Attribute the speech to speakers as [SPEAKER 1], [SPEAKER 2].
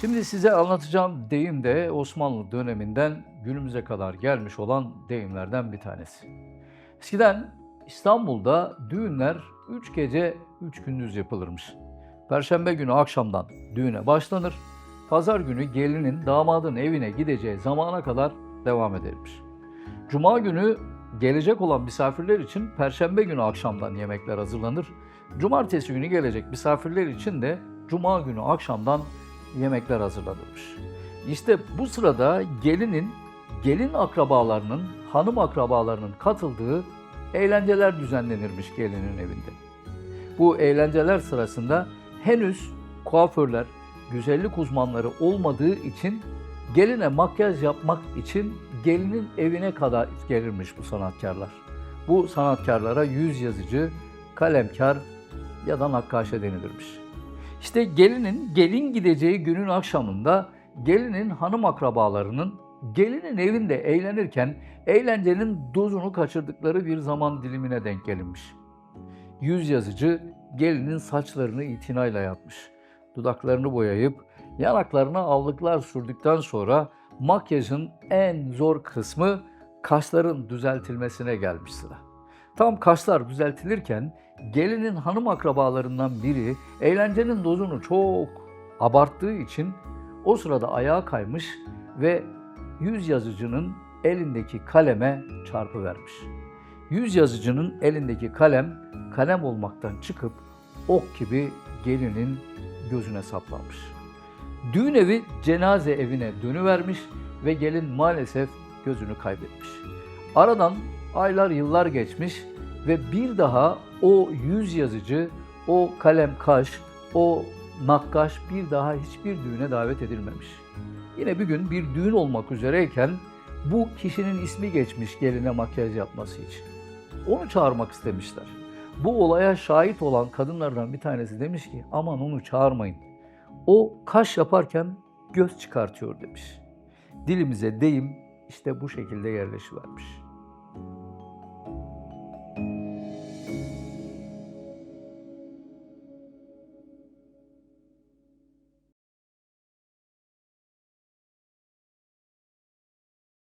[SPEAKER 1] Şimdi size anlatacağım deyim de Osmanlı döneminden günümüze kadar gelmiş olan deyimlerden bir tanesi. Eskiden İstanbul'da düğünler 3 gece 3 gündüz yapılırmış. Perşembe günü akşamdan düğüne başlanır. Pazar günü gelinin damadın evine gideceği zamana kadar devam edermiş. Cuma günü gelecek olan misafirler için perşembe günü akşamdan yemekler hazırlanır. Cumartesi günü gelecek misafirler için de cuma günü akşamdan yemekler hazırlanırmış. İşte bu sırada gelinin, gelin akrabalarının, hanım akrabalarının katıldığı eğlenceler düzenlenirmiş gelinin evinde. Bu eğlenceler sırasında henüz kuaförler, güzellik uzmanları olmadığı için geline makyaj yapmak için gelinin evine kadar gelirmiş bu sanatkarlar. Bu sanatkarlara yüz yazıcı, kalemkar ya da nakkaşe denilirmiş. İşte gelinin gelin gideceği günün akşamında gelinin hanım akrabalarının gelinin evinde eğlenirken eğlencenin dozunu kaçırdıkları bir zaman dilimine denk gelinmiş. Yüz yazıcı gelinin saçlarını itinayla yapmış. Dudaklarını boyayıp yanaklarına allıklar sürdükten sonra makyajın en zor kısmı kaşların düzeltilmesine gelmiş sıra. Tam kaşlar düzeltilirken gelinin hanım akrabalarından biri eğlencenin dozunu çok abarttığı için o sırada ayağa kaymış ve yüz yazıcının elindeki kaleme çarpıvermiş. Yüz yazıcının elindeki kalem kalem olmaktan çıkıp ok gibi gelinin gözüne saplanmış. Düğün evi cenaze evine dönüvermiş ve gelin maalesef gözünü kaybetmiş. Aradan aylar yıllar geçmiş ve bir daha o yüz yazıcı, o kalem kaş, o nakkaş bir daha hiçbir düğüne davet edilmemiş. Yine bir gün bir düğün olmak üzereyken bu kişinin ismi geçmiş geline makyaj yapması için. Onu çağırmak istemişler. Bu olaya şahit olan kadınlardan bir tanesi demiş ki aman onu çağırmayın. O kaş yaparken göz çıkartıyor demiş. Dilimize deyim işte bu şekilde yerleşivermiş.